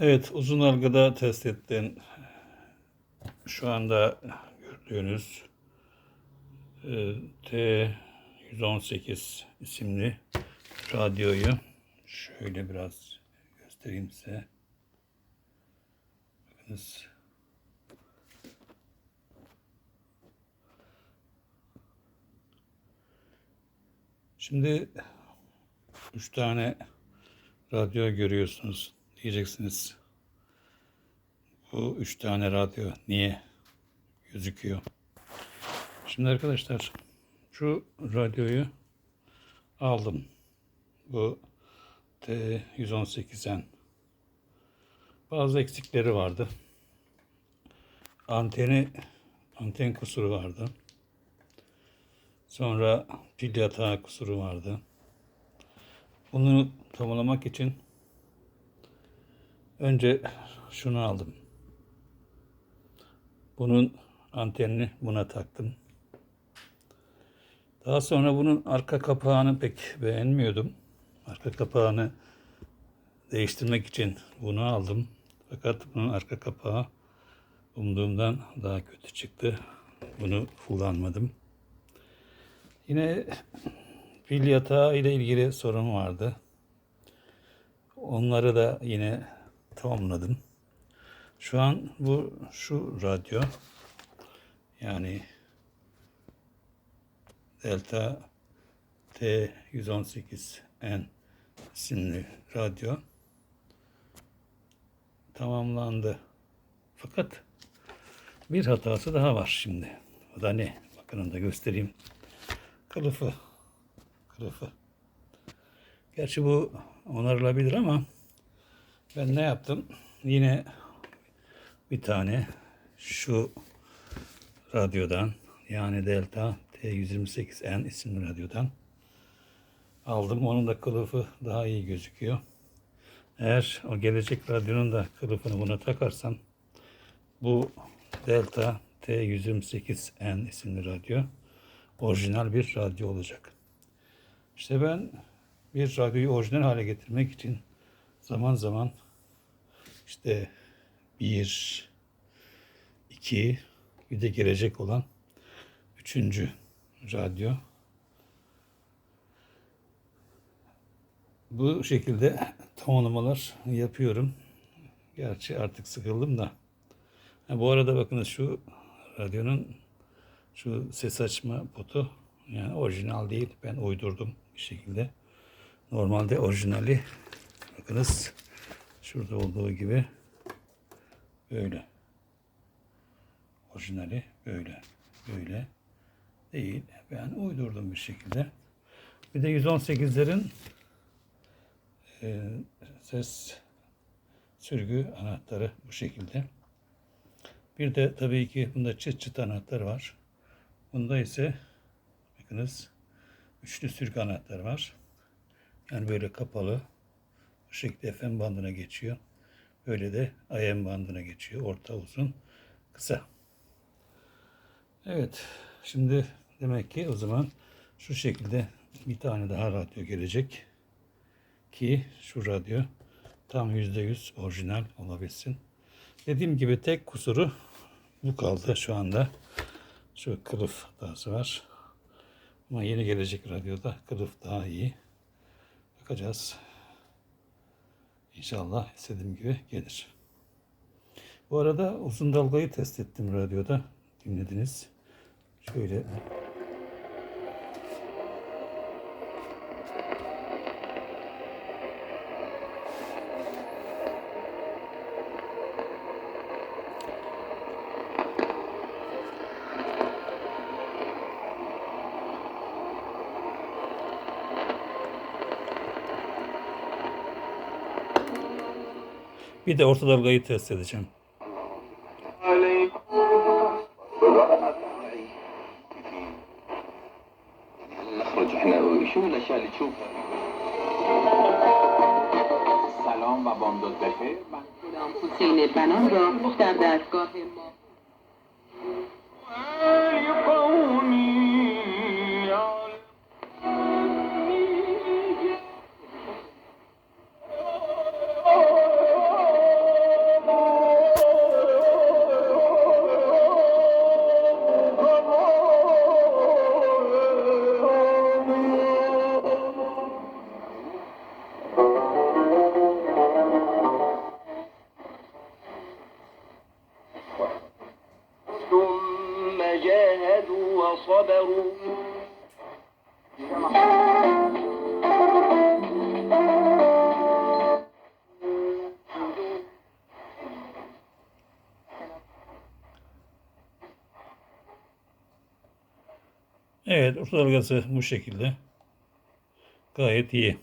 Evet, uzun algıda test ettiğin şu anda gördüğünüz e, T118 isimli radyoyu şöyle biraz göstereyim size. Bakınız. Şimdi üç tane radyo görüyorsunuz diyeceksiniz. Bu üç tane radyo niye gözüküyor? Şimdi arkadaşlar şu radyoyu aldım. Bu T118'en bazı eksikleri vardı. Anteni anten kusuru vardı. Sonra pil yatağı kusuru vardı. Bunu tamamlamak için önce şunu aldım. Bunun antenini buna taktım. Daha sonra bunun arka kapağını pek beğenmiyordum. Arka kapağını değiştirmek için bunu aldım. Fakat bunun arka kapağı umduğumdan daha kötü çıktı. Bunu kullanmadım. Yine pil yatağı ile ilgili sorun vardı. Onları da yine tamamladım. Şu an bu şu radyo yani Delta T118N isimli radyo tamamlandı. Fakat bir hatası daha var şimdi. O da ne? Bakın onu da göstereyim. Kılıfı. Kılıfı. Gerçi bu onarılabilir ama ben ne yaptım? Yine bir tane şu radyodan yani Delta T128N isimli radyodan aldım. Onun da kılıfı daha iyi gözüküyor. Eğer o gelecek radyonun da kılıfını buna takarsam bu Delta T128N isimli radyo orijinal bir radyo olacak. İşte ben bir radyoyu orijinal hale getirmek için zaman zaman işte bir, iki, bir de gelecek olan üçüncü radyo. Bu şekilde tamamlamalar yapıyorum. Gerçi artık sıkıldım da. Ha, bu arada bakınız şu radyonun şu ses açma potu yani orijinal değil. Ben uydurdum bir şekilde. Normalde orijinali bakınız şurada olduğu gibi böyle. Orijinali böyle. Böyle değil. Ben uydurdum bir şekilde. Bir de 118'lerin e, ses sürgü anahtarı bu şekilde. Bir de tabii ki bunda çıt çıt anahtar var. Bunda ise bakınız üçlü sürgü anahtar var. Yani böyle kapalı. Bu şekilde FM bandına geçiyor. Böyle de AM bandına geçiyor. Orta uzun kısa. Evet. Şimdi demek ki o zaman şu şekilde bir tane daha radyo gelecek. Ki şu radyo tam yüzde yüz orijinal olabilsin. Dediğim gibi tek kusuru bu kaldı şu anda. Şu kılıf hatası var. Ama yeni gelecek radyoda kılıf daha iyi. Bakacağız. İnşallah istediğim gibi gelir. Bu arada uzun dalgayı test ettim radyoda. Dinlediniz. Şöyle bir de orta dalgayı test edeceğim. نخرج احنا شو الاشياء اللي تشوفها سلام و بامداد بخیر من غلام حسین بنان را در دستگاه ما Evet orta dalgası bu şekilde. Gayet iyi.